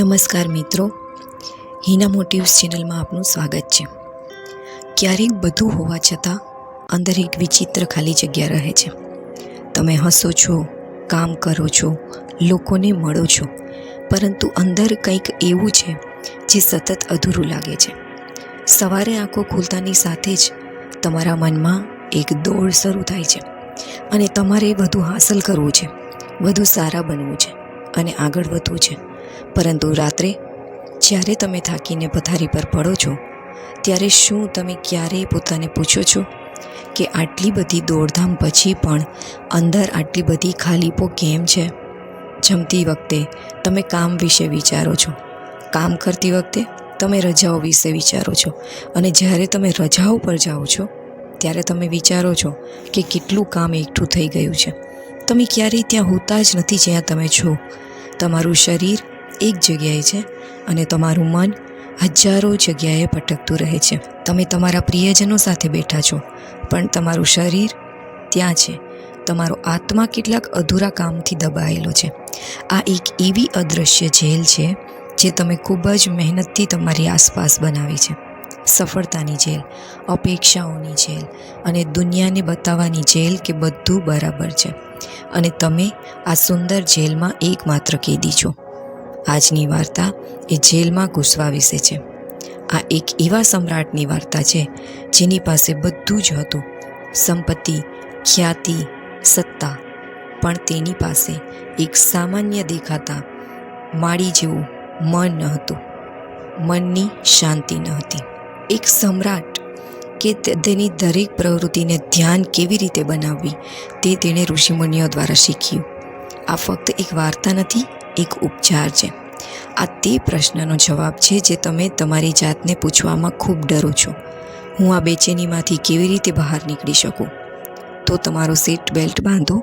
નમસ્કાર મિત્રો. હિના મોટિવ્સ ચેનલમાં આપનું સ્વાગત છે. ક્યારેક બધું હોવા છતાં અંદર એક વિચિત્ર ખાલી જગ્યા રહે છે. તમે હસો છો, કામ કરો છો, લોકોને મળો છો, પરંતુ અંદર કંઈક એવું છે જે સતત અધૂરું લાગે છે. સવારે આંખો ખુલતાની સાથે જ તમારા મનમાં એક દોડ શરૂ થાય છે અને તમારે વધુ હાંસલ કરવું છે, વધુ સારા બનવું છે અને આગળ વધવું છે. પરંતુ રાત્રે, જ્યારે તમે થાકીને પથારી પર પડો છો, ત્યારે શું તમે ક્યારેય પોતાને પૂછો છો કે આટલી બધી દોડધામ પછી પણ અંદર આટલી બધી ખાલીપો કેમ છે? જમતી વખતે તમે કામ વિશે વિચારો છો. કામ કરતી વખતે તમે રજાઓ વિશે વિચારો છો. અને જ્યારે તમે રજાઓ પર જાઓ છો, ત્યારે તમે વિચારો છો કે કેટલું કામ એકઠું થઈ ગયું છે. તમે ક્યારેય ત્યાં હોતા જ નથી જ્યાં તમે છો. તમારું શરીર એક જગ્યાએ છે અને તમારું મન હજારો જગ્યાએ ભટકતું રહે છે. તમે તમારા પ્રિયજનો સાથે બેઠા છો, પણ તમારું શરીર ત્યાં છે. તમારો આત્મા કેટલાક અધૂરા કામથી દબાયેલો છે. આ એક એવી અદૃશ્ય જેલ છે જે તમે ખૂબ જ મહેનતથી તમારી આસપાસ બનાવી છે. સફળતાની જેલ, અપેક્ષાઓની જેલ અને દુનિયાને બતાવવાની જેલ કે બધું બરાબર છે. અને તમે આ સુંદર જેલમાં એકમાત્ર કેદી છો. આજની વાર્તા એ જેલમાં ઘૂસવા વિશે છે. આ એક એવા સમ્રાટની વાર્તા છે જેની પાસે બધું જ હતું. સંપત્તિ, ખ્યાતિ, સત્તા, પણ તેની પાસે એક સામાન્ય દેખાતા માળી જેવું મન ન હતું. મનની શાંતિ ન હતી. એક સમ્રાટ કે તેની દરેક પ્રવૃત્તિને ધ્યાન કેવી રીતે બનાવવી તે તેણે ઋષિમુનિઓ દ્વારા શીખ્યું. આ ફક્ત એક વાર્તા નથી એક ઉપચાર છે. આ તે પ્રશ્નનો જવાબ છે જે તમે તમારી જાતને પૂછવામાં ખૂબ ડરો છો. હું આ બેચેનીમાંથી કેવી રીતે બહાર નીકળી શકું? તો તમારો સીટ બેલ્ટ બાંધો,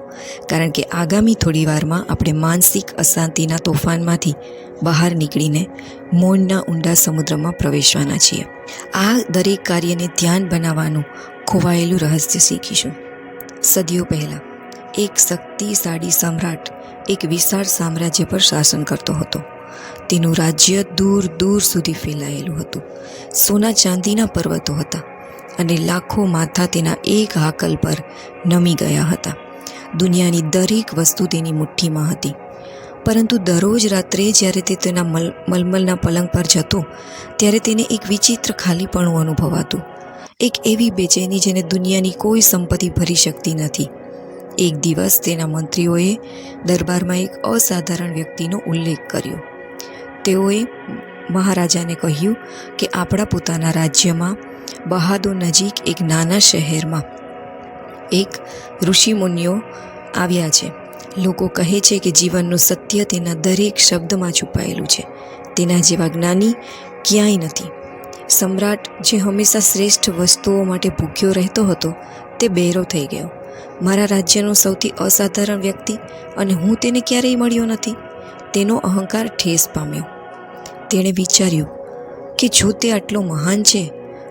કારણ કે આગામી થોડી વારમાં આપણે માનસિક અશાંતિના તોફાનમાંથી બહાર નીકળીને મૌનના ઊંડા સમુદ્રમાં પ્રવેશવાના છીએ. આ દરેક કાર્યને ધ્યાન બનાવવાનું ખોવાયેલું રહસ્ય શીખીશું. સદીઓ પહેલાં, એક શક્તિશાળી સમ્રાટ એક વિશાળ સામ્રાજ્ય પર શાસન કરતો હતો. તેનું રાજ્ય દૂર દૂર સુધી ફેલાયેલું હતું. સોના ચાંદીના પર્વતો હતા અને લાખો માથા તેના એક હાકલ પર નમી ગયા હતા. દુનિયાની દરેક વસ્તુ તેની મુઠ્ઠીમાં હતી. પરંતુ દરરોજ રાત્રે જ્યારે તે તેના મલ, મલમલના પલંગ પર જતો, ત્યારે તેને એક વિચિત્ર ખાલીપણું અનુભવાતું. એક એવી બેચેની જેને દુનિયાની કોઈ સંપત્તિ ભરી શકતી નથી. એક દિવસ તેના મંત્રીઓએ દરબારમાં એક અસાધારણ વ્યક્તિનો ઉલ્લેખ કર્યો. તેઓએ મહારાજાને કહ્યું કે આપણા પોતાના રાજ્યમાં બહાદુર નજીક એક નાના શહેરમાં એક ઋષિમુનિઓ આવ્યા છે. લોકો કહે છે કે જીવનનું સત્ય તેના દરેક શબ્દમાં છુપાયેલું છે. તેના જેવા જ્ઞાની ક્યાંય નથી. સમ્રાટ જે હંમેશા શ્રેષ્ઠ વસ્તુઓ માટે ભૂખ્યો રહેતો હતો, તે બહેરો થઈ ગયો. મારા રાજ્યનો સૌથી અસાધારણ વ્યક્તિ અને હું તેને ક્યારેય મળ્યો નથી, તેનો અહંકાર ઠેસ પામ્યો. તેણે વિચાર્યું કે જો તે આટલો મહાન છે,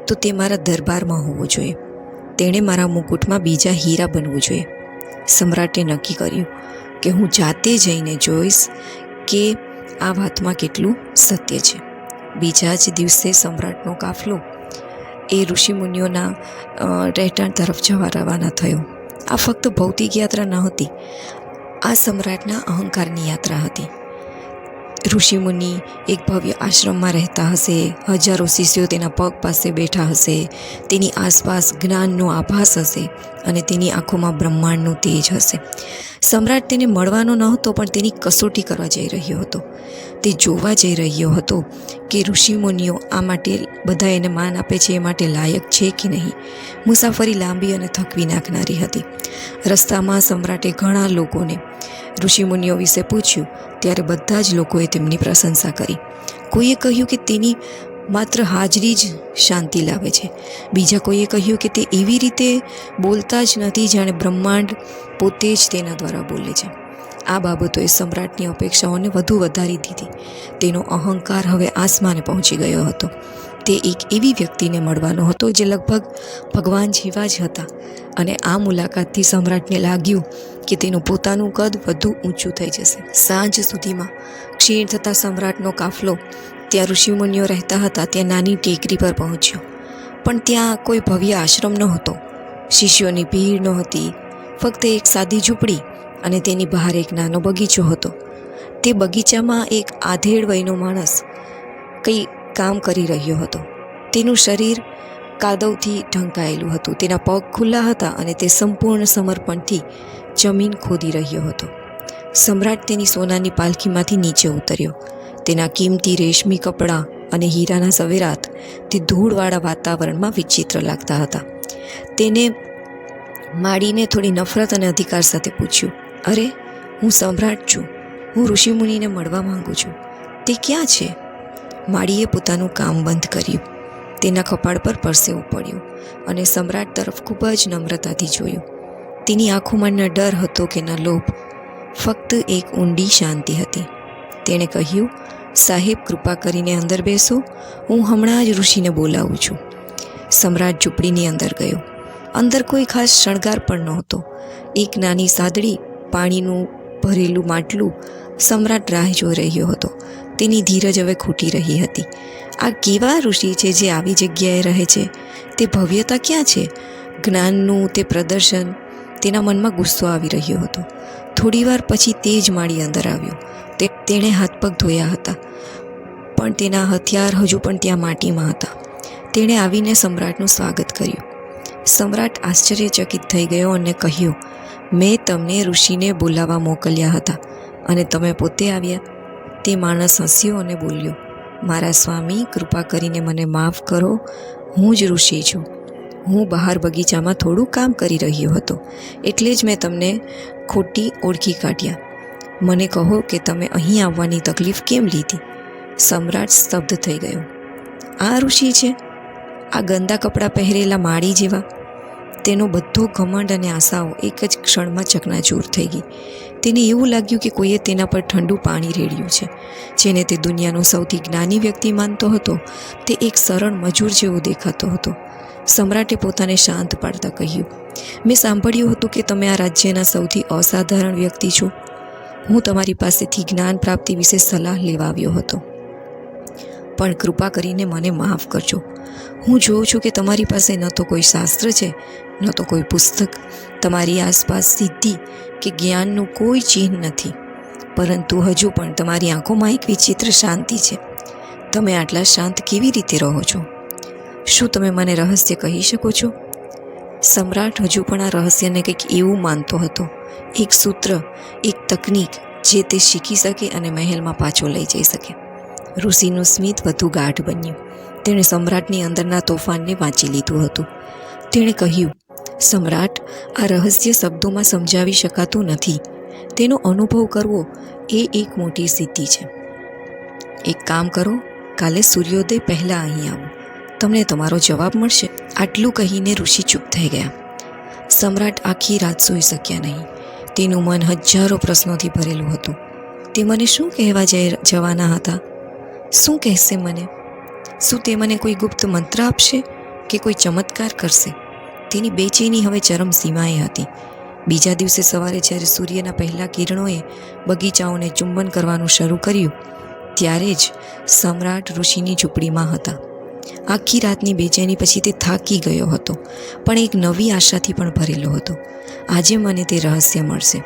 તો તે મારા દરબારમાં હોવો જોઈએ. તેણે મારા મુકુટમાં બીજા હીરા બનવું જોઈએ. સમ્રાટે નક્કી કર્યું કે હું જાતે જઈને જોઈશ કે આ વાતમાં કેટલું સત્ય છે. બીજા જ દિવસે સમ્રાટનો કાફલો એ ઋષિમુનિઓના રહેઠાણ તરફ જવા રવાના થયો. આ ફક્ત ભૌતિક યાત્રા ન હતી આ સમ્રાટના અહંકારની યાત્રા હતી. ઋષિમુનિ એક ભવ્ય આશ્રમમાં રહેતા હશે. હજારો શિષ્યો તેના પગ પાસે બેઠા હશે. તેની આસપાસ જ્ઞાનનો આભાસ હશે અને તેની આંખોમાં બ્રહ્માંડનું તેજ હશે. સમ્રાટ તેને મળવાનો નહોતો પણ તેની કસોટી કરવા જઈ રહ્યો હતો. તે જોવા જઈ રહ્યો હતો કે ઋષિમુનિઓ આ માટે બધા એને માન આપે છે, એ માટે લાયક છે કે નહીં. મુસાફરી લાંબી અને થકવી નાખનારી હતી. રસ્તામાં સમ્રાટે ઘણા લોકોને ઋષિમુનિઓ વિશે પૂછ્યું, ત્યારે બધા જ લોકોએ તેમની પ્રશંસા કરી. કોઈએ કહ્યું કે તેની માત્ર હાજરી જ શાંતિ લાવે છે. બીજા કોઈએ કહ્યું કે તે એવી રીતે બોલતા જ નથી જાણે બ્રહ્માંડ પોતે જ તેના દ્વારા બોલે છે. આ બાબતોએ સમ્રાટની અપેક્ષાઓને વધુ વધારી દીધી. તેનો અહંકાર હવે આસમાને પહોંચી ગયો હતો. તે એક એવી વ્યક્તિને મળવાનો હતો જે લગભગ ભગવાન જેવા જ હતા. અને આ મુલાકાતથી સમ્રાટને લાગ્યું કે તેનું પોતાનું કદ વધુ ઊંચું થઈ જશે. સાંજ સુધીમાં ક્ષીણ થતા સમ્રાટનો કાફલો, ત્યાં ઋષિમુનિઓ રહેતા હતા, ત્યાં નાની ટેકરી પર પહોંચ્યો. પણ ત્યાં કોઈ ભવ્ય આશ્રમ નહોતો. શિષ્યોની ભીડ નહોતી. ફક્ત એક સાદી ઝૂંપડી અને તેની બહાર એક નાનો બગીચો હતો. તે બગીચામાં એક આધેડ વયનો માણસ કંઈ કામ કરી રહ્યો હતો. તેનું શરીર કાદવથી ઢંકાયેલું હતું. તેના પગ ખુલ્લા હતા અને તે સંપૂર્ણ સમર્પણથી જમીન ખોદી રહ્યો હતો. સમ્રાટ તેની સોનાની પાલખીમાંથી નીચે ઉતર્યો. તેના કિંમતી રેશમી કપડાં અને હીરાના ઝવેરાત તે ધૂળવાળા વાતાવરણમાં વિચિત્ર લાગતા હતા. તેને માડીને થોડી નફરત અને અધિકાર સાથે પૂછ્યું, અરે, હું સમ્રાટ છું. હું ઋષિમુનિને મળવા માંગુ છું. તે ક્યાં છે? માળીએ પોતાનું કામ બંધ કર્યું. તેના કપાળ પર પરસેવું પડ્યું અને સમ્રાટ તરફ ખૂબ જ નમ્રતાથી જોયું. તેની આંખોમાં ન ડર હતો કે ન લોભ. ફક્ત એક ઊંડી શાંતિ હતી. તેણે કહ્યું, સાહેબ, કૃપા કરીને અંદર બેસો. હું હમણાં જ ઋષિને બોલાવું છું. સમ્રાટ ઝૂંપડીની અંદર ગયો. અંદર કોઈ ખાસ શણગાર પણ નહોતો. એક નાની સાદડી પાણીનું ભરેલું માટલું સમ્રાટ રાહ જોઈ રહ્યો હતો. તેની ધીરજ હવે ખૂટી રહી હતી. આ કેવા ઋષિ છે જે આવી જગ્યાએ રહે છે? તે ભવ્યતા ક્યાં છે? જ્ઞાનનું તે પ્રદર્શન? તેના મનમાં ગુસ્સો આવી રહ્યો હતો. થોડીવાર પછી તે જ માળી અંદર આવ્યો. તે, તેણે હાથ પગ ધોયા હતા. પણ તેના હથિયાર હજુ પણ ત્યાં માટીમાં હતા. તેણે આવીને સમ્રાટનું સ્વાગત કર્યું. સમ્રાટ આશ્ચર્યચકિત થઈ ગયો અને કહ્યું, મેં તમને ઋષિને બોલાવવા મોકલ્યા હતા અને તમે પોતે આવ્યા? તે માણસ હસ્યો અને બોલ્યો, મારા સ્વામી, કૃપા કરીને મને માફ કરો. હું જ ઋષિ છું. હું બહાર બગીચામાં થોડું કામ કરી રહ્યો હતો, એટલે જ મેં તમને ખોટી ઓળખી કાઢ્યા. મને કહો કે તમે અહીં આવવાની તકલીફ કેમ લીધી? સમ્રાટ સ્તબ્ધ થઈ ગયો. આ ઋષિ છે? આ ગંદા કપડાં પહેરેલા માળી જેવા? તેનો બધો ઘમંડ અને આશાઓ એક જ ક્ષણમાં ચકનાચૂર થઈ ગઈ. તેને એવું લાગ્યું કે કોઈએ તેના પર ઠંડુ પાણી રેડ્યું છે. જેને તે દુનિયાનો સૌથી જ્ઞાની વ્યક્તિ માનતો હતો, તે એક સરળ મજૂર જેવો દેખાતો હતો. સમ્રાટે પોતાને શાંત પાડતા કહ્યું, મેં સાંભળ્યું હતું કે તમે આ રાજ્યના સૌથી અસાધારણ વ્યક્તિ છો. હું તમારી પાસેથી જ્ઞાન પ્રાપ્તિ વિશે સલાહ લેવા આવ્યો હતો. પણ કૃપા કરીને મને માફ કરજો. હું જોઉં છું કે તમારી પાસે ન તો કોઈ શાસ્ત્ર છે ન તો કોઈ પુસ્તક. તમારી આસપાસ સિદ્ધિ કે જ્ઞાનનું કોઈ ચિહ્ન નથી. પરંતુ હજુ પણ તમારી આંખોમાં એક વિચિત્ર શાંતિ છે. તમે આટલા શાંત કેવી રીતે રહો છો? શું તમે મને રહસ્ય કહી શકો છો? સમ્રાટ હજુ પણ આ રહસ્યને કંઈક એવું માનતો હતો. એક સૂત્ર, એક તકનીક જે તે શીખી શકે અને મહેલમાં પાછો લઈ જઈ શકે. ઋષિનું સ્મિત વધુ ગાઢ બન્યું. તેણે સમ્રાટની અંદરના તોફાનને વાંચી લીધું હતું. તેણે કહ્યું સમ્રાટ આ રહસ્ય શબ્દોમાં સમજાવી શકાતું નથી. તેનો અનુભવ કરવો એ એક મોટી સિદ્ધિ છે. એક કામ કરો, કાલે સૂર્યોદય પહેલાં અહીં આવો. તમને તમારો જવાબ મળશે. આટલું કહીને ઋષિ ચૂપ થઈ ગયા. સમ્રાટ આખી રાત સૂઈ શક્યા નહીં. તેનું મન હજારો પ્રશ્નોથી ભરેલું હતું. તે મને શું કહેવા જવાના હતા? શું કહેશે મને? શું તે મને કોઈ ગુપ્ત મંત્ર આપશે કે કોઈ ચમત્કાર કરશે? તેની બેચેની હવે ચરમ સીમાએ હતી. બીજા દિવસે સવારે જ્યારે સૂર્યના પહેલા કિરણોએ બગીચાઓને ચુંબન કરવાનું શરૂ કર્યું, ત્યારે જ સમ્રાટ ઋષિની ઝૂંપડીમાં હતા. આખી રાતની બેચેની પછી તે થાકી ગયો હતો, પણ એક નવી આશાથી પણ ભરેલો હતો. આજે મને તે રહસ્ય મળશે.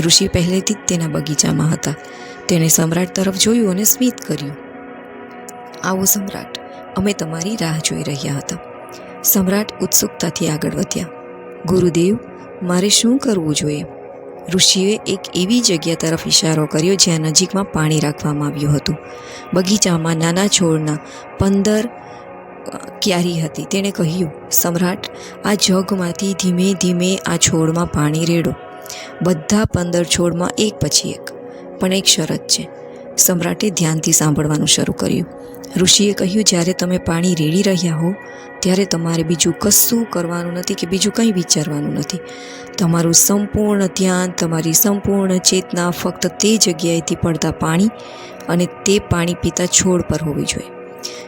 ઋષિ પહેલેથી જ તેના બગીચામાં હતા. તેણે સમ્રાટ તરફ જોયું અને સ્મિત કર્યું. આવો સમ્રાટ, અમે તમારી રાહ જોઈ રહ્યા હતા. સમ્રાટ ઉત્સુકતાથી આગળ વધ્યા. ગુરુદેવ, મારે શું કરવું જોઈએ? ઋષિએ એક એવી જગ્યા તરફ ઇશારો કર્યો જ્યાં નજીકમાં પાણી રાખવામાં આવ્યું હતું. બગીચામાં નાના છોડના પંદર ક્યારી હતી. તેણે કહ્યું, સમ્રાટ, આ જગમાંથી ધીમે ધીમે આ છોડમાં પાણી રેડો. બધા પંદર છોડમાં એક પછી એક. પણ એક શરત છે. સમ્રાટે ધ્યાનથી સાંભળવાનું શરૂ કર્યું. ઋષિએ કહ્યું, જ્યારે તમે પાણી રેડી રહ્યા હો, ત્યારે તમારે બીજું કશું કરવાનું નથી કે બીજું કંઈ વિચારવાનું નથી. તમારું સંપૂર્ણ ધ્યાન, તમારી સંપૂર્ણ ચેતના ફક્ત તે જગ્યાએથી પડતા પાણી અને તે પાણી પીતા છોડ પર હોવી જોઈએ.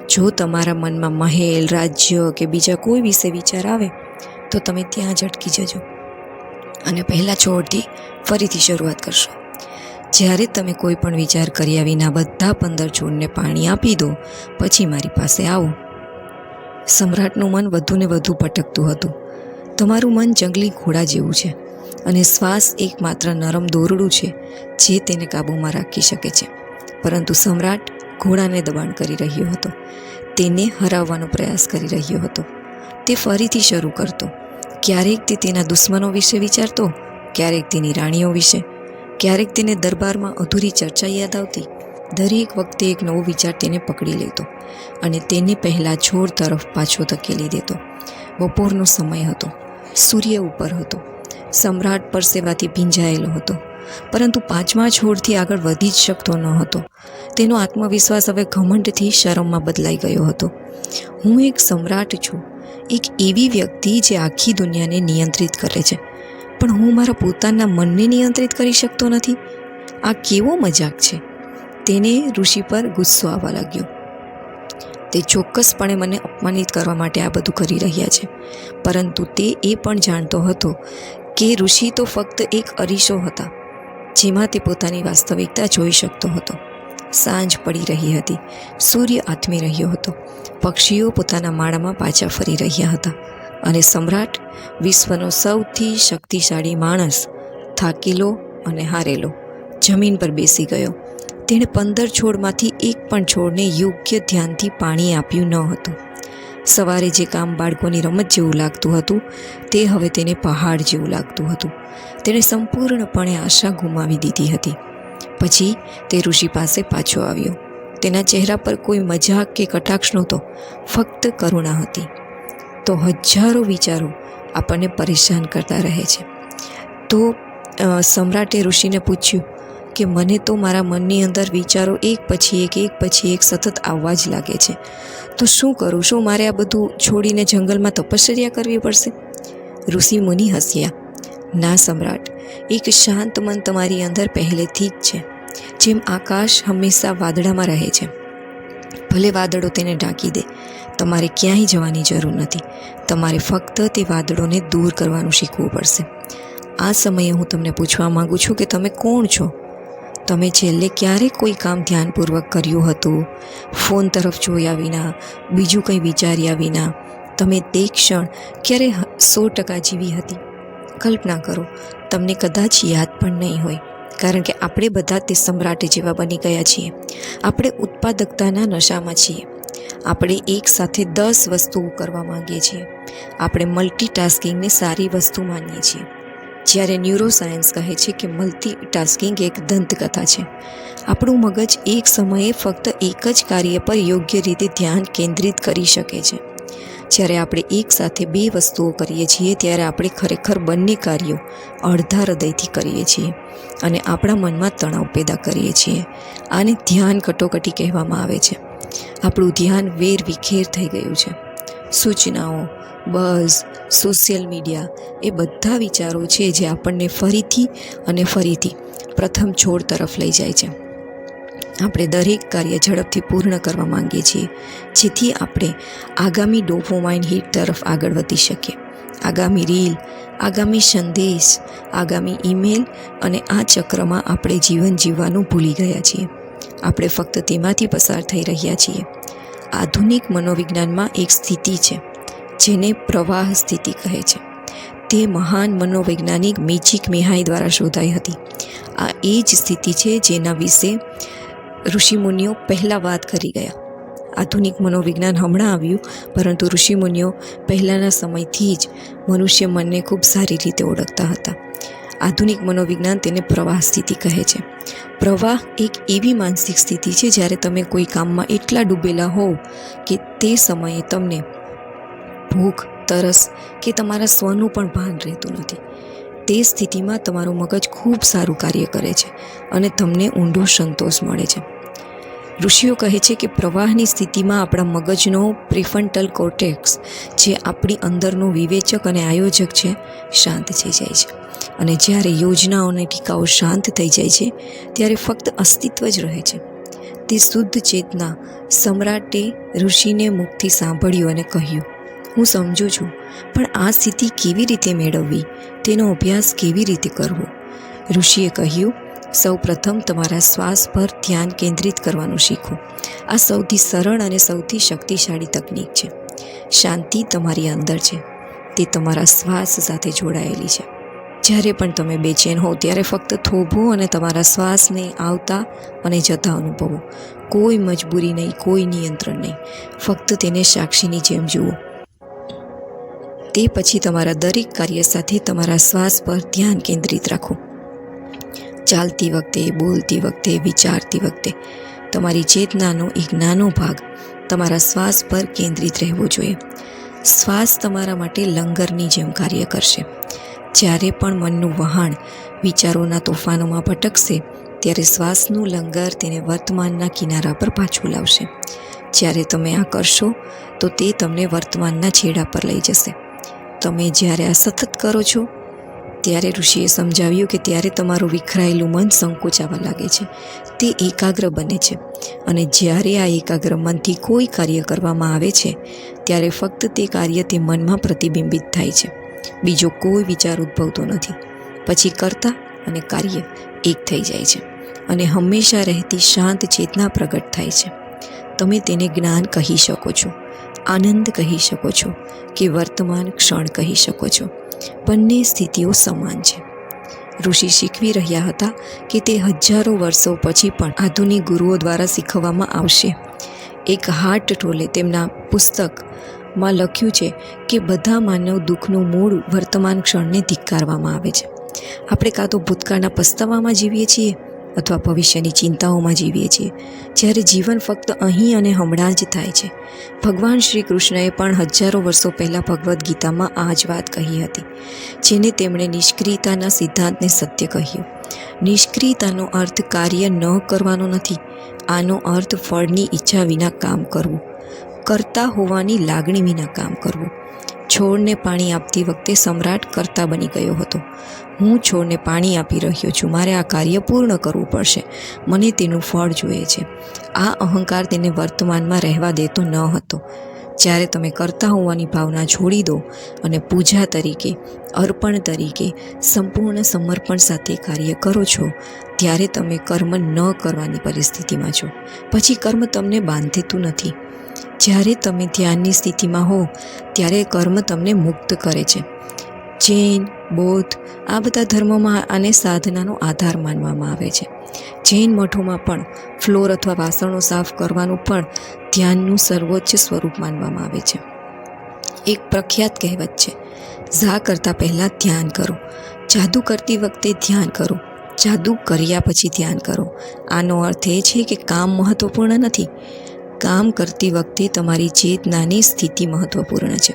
જો તમારા મનમાં મહેલ, રાજ્ય કે બીજા કોઈ વિશે વિચાર આવે, તો તમે ત્યાં જ અટકી જજો અને પહેલાં છોડથી ફરીથી શરૂઆત કરશો. જ્યારે તમે કોઈ પણ વિચાર કર્યા વિના બધા પંદર છોડને પાણી આપી દો, પછી મારી પાસે આવો. સમ્રાટનું મન વધુને વધુ ભટકતું હતું. તમારું મન જંગલી ઘોડા જેવું છે અને શ્વાસ એકમાત્ર નરમ દોરડું છે જે તેને કાબૂમાં રાખી શકે છે. પરંતુ સમ્રાટ ઘોડાને દબાણ કરી રહ્યો હતો. તેને હરાવવાનો પ્રયાસ કરી રહ્યો હતો. તે ફરીથી શરૂ કરતો. ક્યારેક તે તેના દુશ્મનો વિશે વિચારતો, ક્યારેક તેની રાણીઓ વિશે. ક્યારેક તેને દરબારમાં અધૂરી ચર્ચા યાદ આવતી. દરેક વખતે એક નવો વિચાર તેને પકડી લેતો અને તેને પહેલાં છોડ તરફ પાછો ધકેલી દેતો. બપોરનો સમય હતો. સૂર્ય ઉપર હતો. સમ્રાટ પરસેવાથી ભીંજાયેલો હતો. પરંતુ પાંચમા છોડથી આગળ વધી જ શકતો ન હતો. તેનો આત્મવિશ્વાસ હવે ઘમંડથી શરમમાં બદલાઈ ગયો હતો. હું એક સમ્રાટ છું. એક એવી વ્યક્તિ જે આખી દુનિયાને નિયંત્રિત કરે છે. પણ હું મારા પોતાના મનને નિયંત્રિત કરી શકતો નથી. આ કેવો મજાક છે? તેને ઋષિ પર ગુસ્સો આવવા લાગ્યો. તે ચોક્કસપણે મને અપમાનિત કરવા માટે આ બધું કરી રહ્યા છે. પરંતુ તે એ પણ જાણતો હતો કે ઋષિ તો ફક્ત એક અરીસો હતા, જેમાં તે પોતાની વાસ્તવિકતા જોઈ શકતો હતો. સાંજ પડી રહી હતી. સૂર્ય આથમી રહ્યો હતો. પક્ષીઓ પોતાના માળામાં પાછા ફરી રહ્યા હતા. અને સમ્રાટ વિશ્વનો સૌથી શક્તિશાળી માણસ થાકેલો અને હારેલો જમીન પર બેસી ગયો. તેણે પંદર છોડમાંથી એક પણ છોડને યોગ્ય ધ્યાનથી પાણી આપ્યું ન હતું. સવારે જે કામ બાળકોની રમત જેવું લાગતું હતું, તે હવે તેને પહાડ જેવું લાગતું હતું. તેણે સંપૂર્ણપણે આશા ગુમાવી દીધી હતી. પછી તે ઋષિ પાસે પાછો આવ્યો. તેના ચહેરા પર કોઈ મજાક કે કટાક્ષ નહોતો, ફક્ત કરુણા હતી. તો હજારો વિચારો આપણને પરેશાન કરતા રહે છે. તો સમ્રાટે ઋષિને પૂછ્યું કે મને તો મારા મનની અંદર વિચારો એક પછી એક એક પછી એક સતત આવવા જ લાગે છે. તો શું કરું? શું મારે આ બધું છોડીને જંગલમાં તપશ્ચર્યા કરવી પડશે? ઋષિ મુનિ હસ્યા. ના સમ્રાટ, એક શાંત મન તમારી અંદર પહેલેથી જ છે. જેમ આકાશ હંમેશા વાદળામાં રહે છે. ભલે વાદળો તેને ઢાંકી દે તમારે ક્યાંય જવાની જરૂર નથી. તમારે ફક્ત તે વાદળોને દૂર કરવાનું શીખવું પડશે. આ સમયે હું તમને પૂછવા માંગુ છું કે તમે કોણ છો? તમે છેલ્લે ક્યારે કોઈ કામ ધ્યાનપૂર્વક કર્યું હતું? ફોન તરફ જોયા વિના, બીજું કંઈ વિચાર્યા વિના, તમે તે ક્ષણ ક્યારે સો ટકા જીવી હતી? કલ્પના કરો, તમને કદાચ યાદ પણ નહીં હોય, કારણ કે આપણે બધા તે સમ્રાટ જેવા બની ગયા છીએ. આપણે ઉત્પાદકતાના નશામાં છીએ. આપણે એકસાથે દસ વસ્તુઓ કરવા માંગીએ છીએ. આપણે મલ્ટીટાસ્કિંગને સારી વસ્તુ માનીએ છીએ. જ્યારે ન્યુરોસાયન્સ કહે છે કે મલ્ટીટાસ્કિંગ એક દંતકથા છે. આપણું મગજ એક સમયે ફક્ત એક જ કાર્ય પર યોગ્ય રીતે ધ્યાન કેન્દ્રિત કરી શકે છે. જ્યારે આપણે એકસાથે બે વસ્તુઓ કરીએ છીએ ત્યારે આપણે ખરેખર બંને કાર્યો અડધા હૃદયથી કરીએ છીએ અને આપણા મનમાં તણાવ પેદા કરીએ છીએ. આને ધ્યાન કટોકટી કહેવામાં આવે છે. આપણું ધ્યાન વેર વિખેર થઈ ગયું છે. સૂચનાઓ, બઝ, સોશિયલ મીડિયા એ બધા વિચારો છે જે આપણને ફરીથી અને ફરીથી પ્રથમ છોડ તરફ લઈ જાય છે. આપણે દરેક કાર્ય ઝડપથી પૂર્ણ કરવા માંગીએ છીએ, જેથી આપણે આગામી ડોપોમાઇન હિટ તરફ આગળ વધી શકીએ. આગામી રીલ, આગામી સંદેશ, આગામી ઈમેલ અને આ ચક્રમાં આપણે જીવન જીવવાનું ભૂલી ગયા છીએ. આપણે ફક્ત તેમાંથી પસાર થઈ રહ્યા છીએ. આધુનિક મનોવિજ્ઞાનમાં એક સ્થિતિ છે, જેને પ્રવાહ સ્થિતિ કહે છે. તે મહાન મનોવૈજ્ઞાનિક મિચિક મિહાઈ દ્વારા શોધાઈ હતી. આ એ જ સ્થિતિ છે જેના વિશે ઋષિમુનિઓ પહેલાં વાત કરી ગયા. આધુનિક મનોવિજ્ઞાન હમણાં આવ્યું, પરંતુ ઋષિમુનિઓ પહેલાંના સમયથી જ મનુષ્ય મનને ખૂબ સારી રીતે ઓળખતા હતા. આધુનિક મનોવિજ્ઞાન તેને પ્રવાહ સ્થિતિ કહે છે. પ્રવાહ એક એવી માનસિક સ્થિતિ છે જ્યારે તમે કોઈ કામમાં એટલા ડૂબેલા હોવ કે તે સમયે તમને ભૂખ, તરસ કે તમારા સ્વનું પણ ભાન રહેતું નથી. તે સ્થિતિમાં તમારું મગજ ખૂબ સારું કાર્ય કરે છે અને તમને ઊંડો સંતોષ મળે છે. ઋષિઓ કહે છે કે પ્રવાહની સ્થિતિમાં આપણા મગજનો પ્રિફન્ટલ કોર્ટેક્સ, જે આપણી અંદરનો વિવેચક અને આયોજક છે, શાંત થઈ જાય છે. અને જ્યારે યોજનાઓ અને ટીકાઓ શાંત થઈ જાય છે, ત્યારે ફક્ત અસ્તિત્વ જ રહે છે. તે શુદ્ધ ચેતના સમ્રાટે ઋષિને મુખથી સાંભળ્યું અને કહ્યું, હું સમજુ છું, પણ આ સ્થિતિ કેવી રીતે મેળવવી? તેનો અભ્યાસ કેવી રીતે કરવો? ઋષિએ કહ્યું સૌ પ્રથમ તમારા શ્વાસ પર ધ્યાન કેન્દ્રિત કરવાનું શીખો. આ સૌથી સરળ અને સૌથી શક્તિશાળી તકનીક છે. શાંતિ તમારી અંદર છે. તે તમારા શ્વાસ સાથે જોડાયેલી છે. જ્યારે પણ તમે બેચેન હો, ત્યારે ફક્ત થોભો અને તમારા શ્વાસને આવતા અને જતા અનુભવો. કોઈ મજબૂરી નહીં, કોઈ નિયંત્રણ નહીં. ફક્ત તેને સાક્ષીની જેમ જુઓ. તે પછી તમારા દરેક કાર્ય સાથે તમારા શ્વાસ પર ધ્યાન કેન્દ્રિત રાખો. ચાલતી વખતે, બોલતી વખતે, વિચારતી વખતે તમારી ચેતનાનો એક નાનો ભાગ તમારા શ્વાસ પર કેન્દ્રિત રહેવો જોઈએ. શ્વાસ તમારા માટે લંગરની જેમ કાર્ય કરશે. જ્યારે પણ મનનું વહાણ વિચારોના તોફાનોમાં ભટકશે, ત્યારે શ્વાસનું લંગર તેને વર્તમાનના કિનારા પર પાછું લાવશે. જ્યારે તમે આ કરશો, તો તે તમને વર્તમાનના છેડા પર લઈ જશે. તમે જ્યારે આ સતત કરો છો ત્યારે ઋષિએ સમજાવ્યું કે ત્યારે તમારું વિખરાયેલું મન સંકોચાવા લાગે છે. તે એકાગ્ર બને છે. અને જ્યારે આ એકાગ્ર મનથી કોઈ કાર્ય કરવામાં આવે છે, ત્યારે ફક્ત તે કાર્ય તે મનમાં પ્રતિબિંબિત થાય છે. બીજો કોઈ વિચાર ઉદ્ભવતો નથી. પછી કરતા અને કાર્ય એક થઈ જાય છે અને હંમેશા રહેતી શાંત ચેતના પ્રગટ થાય છે. તમે તેને જ્ઞાન કહી શકો છો, આનંદ કહી શકો છો કે વર્તમાન ક્ષણ કહી શકો છો. બંને સ્થિતિઓ સમાન છે. ઋષિ શીખવી રહ્યા હતા કે તે હજારો વર્ષો પછી પણ આધુનિક ગુરુઓ દ્વારા શીખવવામાં આવશે. એક હાર્ટ ટોલે તેમના પુસ્તકમાં લખ્યું છે કે બધા માનવ દુઃખનું મૂળ વર્તમાન ક્ષણને ધિક્કારવામાં આવે છે. આપણે કાં તો ભૂતકાળના પસ્તાવામાં જીવીએ છીએ? અથવા ભવિષ્યની ચિંતાઓમાં જીવીએ છીએ, જ્યારે જીવન ફક્ત અહીં અને હમણાં જ થાય છે. ભગવાન શ્રી કૃષ્ણએ પણ હજારો વર્ષો પહેલાં ભગવદ્ ગીતામાં આ જ વાત કહી હતી, જેને તેમણે નિષ્ક્રિયતાના સિદ્ધાંતને સત્ય કહ્યું. નિષ્ક્રિયતાનો અર્થ કાર્ય ન કરવાનો નથી, આનો અર્થ ફળની ઈચ્છા વિના કામ કરવું, કરતા હોવાની લાગણી વિના કામ કરવું. છોડને પાણી આપતી વખતે સમ્રાટ કરતા બની ગયો હતો. હું છોડને પાણી આપી રહ્યો છું. મારે આ કાર્ય પૂર્ણ કરવું પડશે. મને તેનું ફળ જોઈએ છે. આ અહંકાર તેને વર્તમાનમાં રહેવા દેતો ન હતો. જ્યારે તમે કરતા હોવાની ભાવના છોડી દો અને પૂજા તરીકે, અર્પણ તરીકે, સંપૂર્ણ સમર્પણ સાથે કાર્ય કરો છો, ત્યારે તમે કર્મ ન કરવાની પરિસ્થિતિમાં છો. પછી કર્મ તમને બાંધેતું નથી. જ્યારે તમે ધ્યાનની સ્થિતિમાં હો, ત્યારે કર્મ તમને મુક્ત કરે છે. જૈન, બૌદ્ધ આ બધા ધર્મોમાં આને સાધનાનો આધાર માનવામાં આવે છે. જૈન મઠોમાં પણ ફ્લોર અથવા વાસણો સાફ કરવાનું પણ ધ્યાનનું સર્વોચ્ચ સ્વરૂપ માનવામાં આવે છે. એક પ્રખ્યાત કહેવત છે, ઝા કરતાં પહેલાં ધ્યાન કરો. જાદુ કરતી વખતે ધ્યાન કરો. જાદુ કર્યા પછી ધ્યાન કરો. આનો અર્થ એ છે કે કામ મહત્ત્વપૂર્ણ નથી. કામ કરતી વખતે તમારી ચેતનાની સ્થિતિ મહત્ત્વપૂર્ણ છે.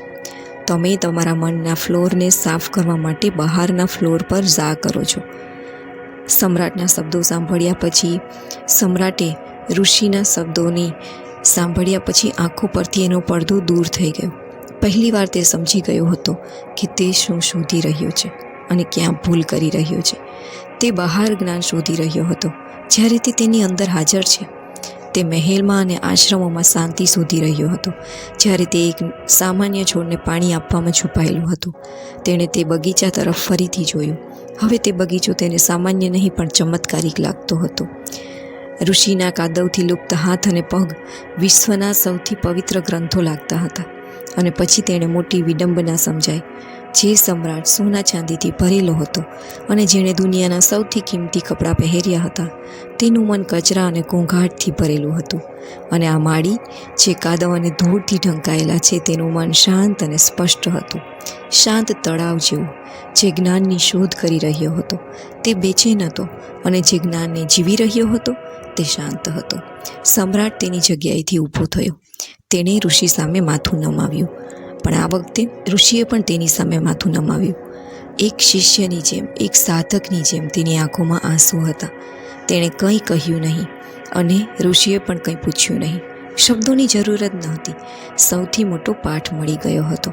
તમે તમારા મનના ફ્લોરને સાફ કરવા માટે બહારના ફ્લોર પર ઝા કરો છો. સમ્રાટના શબ્દો સાંભળ્યા પછી, સમ્રાટે ઋષિના શબ્દોની સાંભળ્યા પછી આંખો પરથી એનો પડદો દૂર થઈ ગયો. પહેલીવાર તે સમજી ગયો હતો કે તે શું શોધી રહ્યો છે અને ક્યાં ભૂલ કરી રહ્યો છે. તે બહાર જ્ઞાન શોધી રહ્યો હતો, જ્યારે તે તેની અંદર હાજર છે. તે મહેલમાં અને આશ્રમોમાં શાંતિ શોધી રહ્યો હતો, જ્યારે તે એક સામાન્ય છોડને પાણી આપવામાં છુપાયેલું હતું. તેણે તે બગીચા તરફ ફરીથી જોયું. હવે તે બગીચો તેને સામાન્ય નહીં, પણ ચમત્કારિક લાગતો હતો. ઋષિના કાદવથી લુપ્ત હાથ અને પગ વિશ્વના સૌથી પવિત્ર ગ્રંથો લાગતા હતા અને પછી તેણે મોટી વિડંબના સમજાઈ. જે સમ્રાટ સોના ચાંદીથી ભરેલો હતો અને જેણે દુનિયાના સૌથી કિંમતી કપડાં પહેર્યા હતા, તેનું મન કચરા અને ઘોંઘાટથી ભરેલું હતું. અને આ માળી, જે કાદવ અને ધૂળથી ઢંકાયેલા છે, તેનું મન શાંત અને સ્પષ્ટ હતું. શાંત તળાવ જેવું, જે જ્ઞાનની શોધ કરી રહ્યો હતો. તે બેચેન હતો અને જે જ્ઞાનને જીવી રહ્યો હતો, તે શાંત હતો. સમ્રાટ તેની જગ્યાએથી ઊભો થયો. તેણે ઋષિ સામે માથું નમાવ્યું. પણ આ વખતે ઋષિએ પણ તેની સામે માથું નમાવ્યું. એક શિષ્યની જેમ, એક સાધકની જેમ તેની આંખોમાં આંસુ હતા. તેણે કંઈ કહ્યું નહીં અને ઋષિએ પણ કંઈ પૂછ્યું નહીં. શબ્દોની જરૂરત નહોતી. સૌથી મોટો પાઠ મળી ગયો હતો.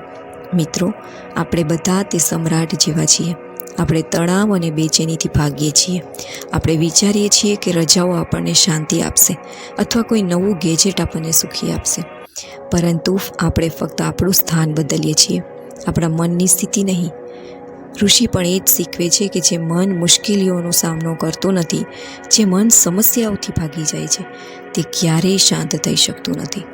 મિત્રો, આપણે બધા તે સમ્રાટ જેવા છીએ. આપણે તણાવ અને બેચેનીથી ભાગીએ છીએ. આપણે વિચારીએ છીએ કે રજાઓ આપણને શાંતિ આપશે અથવા કોઈ નવું ગેજેટ આપણને સુખી આપશે. પરંતુ આપણે ફક્ત આપણું સ્થાન બદલીએ છીએ. આપણા મનની સ્થિતિ નહીં. ઋષિ પણ એ જ શીખવે છે કે જે મન મુશ્કેલીઓનો સામનો કરતો નથી, જે મન સમસ્યાઓથી ભાગી જાય છે, તે ક્યારેય શાંત થઈ શકતું નથી.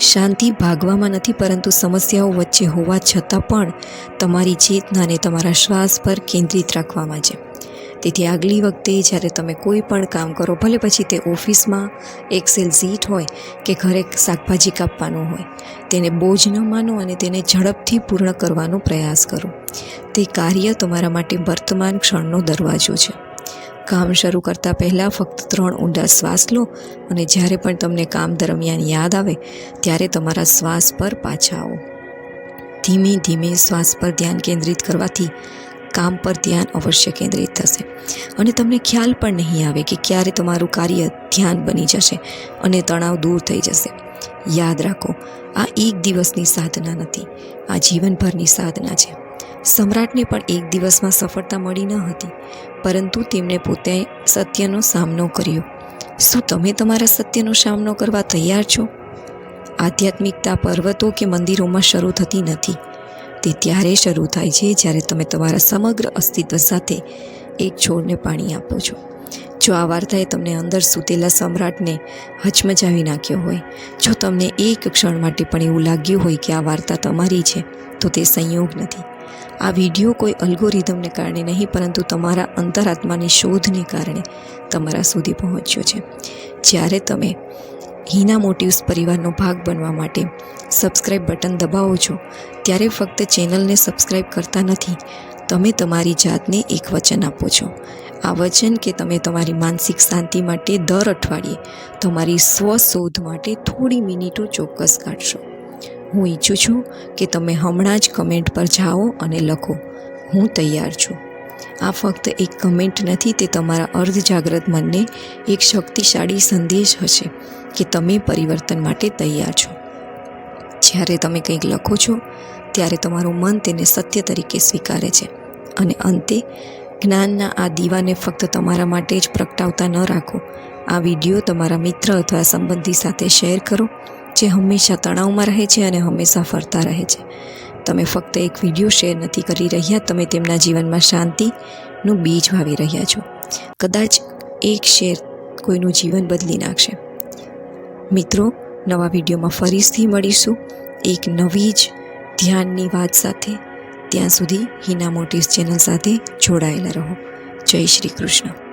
શાંતિ ભાગવામાં નથી, પરંતુ સમસ્યાઓ વચ્ચે હોવા છતાં પણ તમારી ચેતનાને તમારા શ્વાસ પર કેન્દ્રિત રાખવામાં છે. તેથી આગલી વખતે જ્યારે તમે કોઈ પણ કામ કરો, ભલે પછી તે ઓફિસમાં એક્સેલ સીટ હોય કે ઘરે શાકભાજી કાપવાનું હોય, તેને બોજ ન માનો અને તેને ઝડપથી પૂર્ણ કરવાનો પ્રયાસ કરો. તે કાર્ય તમારા માટે વર્તમાન ક્ષણનો દરવાજો છે. કામ શરૂ કરતાં પહેલાં ફક્ત ત્રણ ઊંડા શ્વાસ લો અને જ્યારે પણ તમને કામ દરમિયાન યાદ આવે, ત્યારે તમારા શ્વાસ પર પાછા આવો. ધીમે ધીમે શ્વાસ પર ધ્યાન કેન્દ્રિત કરવાથી કામ પર ધ્યાન અવશ્ય કેન્દ્રિત થશે. અને તમને ખ્યાલ પણ નહીં આવે કે ક્યારે તમારું કાર્ય ધ્યાન બની જશે અને તણાવ દૂર થઈ જશે. યાદ રાખો, આ એક દિવસની સાધના નથી, આ જીવનભરની સાધના છે. સમ્રાટને પણ એક દિવસમાં સફળતા મળી ન હતી, પરંતુ તેમણે પોતે સત્યનો સામનો કર્યો. શું તમે તમારા સત્યનો સામનો કરવા તૈયાર છો? આધ્યાત્મિકતા પર્વતો કે મંદિરોમાં શરૂ થતી નથી. તે ત્યારે શરૂ થાય છે જ્યારે તમે તમારા સમગ્ર અસ્તિત્વ સાથે એક છોડને પાણી આપો છો. જો આ વાર્તાએ તમને અંદર સૂતેલા સમ્રાટને હચમચાવી નાખ્યો હોય, જો તમને એક ક્ષણ માટે પણ એવું લાગ્યું હોય કે આ વાર્તા તમારી છે, તો તે સંયોગ નથી. આ વીડિયો કોઈ અલ્ગોરિધમને કારણે નહીં, પરંતુ તમારા અંતરાત્માની શોધને કારણે તમારા સુધી પહોંચ્યો છે. જ્યારે તમે હિના મોટિવ્સ પરિવારનો ભાગ બનવા માટે સબસ્ક્રાઈબ બટન દબાવો છો. ત્યારે ફક્ત ચેનલને સબસ્ક્રાઈબ કરતા નથી, તમે તમારી જાતને એક વચન આપો છો. આ વચન કે તમે તમારી માનસિક શાંતિ માટે દર અઠવાડિયે તમારી સ્વશોધ માટે થોડી મિનિટો ચોક્કસ કાઢશો. હું ઈચ્છું છું કે તમે હમણાં જ કમેન્ટ પર જાઓ અને લખો, હું તૈયાર છું. આ ફક્ત એક કમેન્ટ નથી, તે તમારા અર્ધ જાગ્રત મનને એક શક્તિશાળી સંદેશ હશે. કે તમે પરિવર્તન માટે તૈયાર છો. જ્યારે તમે કંઈક લખો છો, ત્યારે તમારું મન તેને સત્ય તરીકે સ્વીકારે છે અને અંતે જ્ઞાનના આ દીવાને ફક્ત તમારા માટે જ પ્રગટાવતા ન રાખો. આ વીડિયો તમારા મિત્ર અથવા સંબંધી સાથે શેર કરો, જે હંમેશા તણાવમાં રહે છે અને હંમેશા ફરતા રહે છે. તમે ફક્ત એક વીડિયો શેર નથી કરી રહ્યા, તમે તેમના જીવનમાં શાંતિનું બીજ વાવી રહ્યા છો. કદાચ એક શેર કોઈનું જીવન બદલી નાખશે. મિત્રો, નવા વિડીયોમાં ફરીથી મળીશું. એક નવી જ ધ્યાનની વાત સાથે. ત્યાં સુધી હિના મોટિવ્સ ચેનલ સાથે જોડાયેલા રહો. જય શ્રી કૃષ્ણ.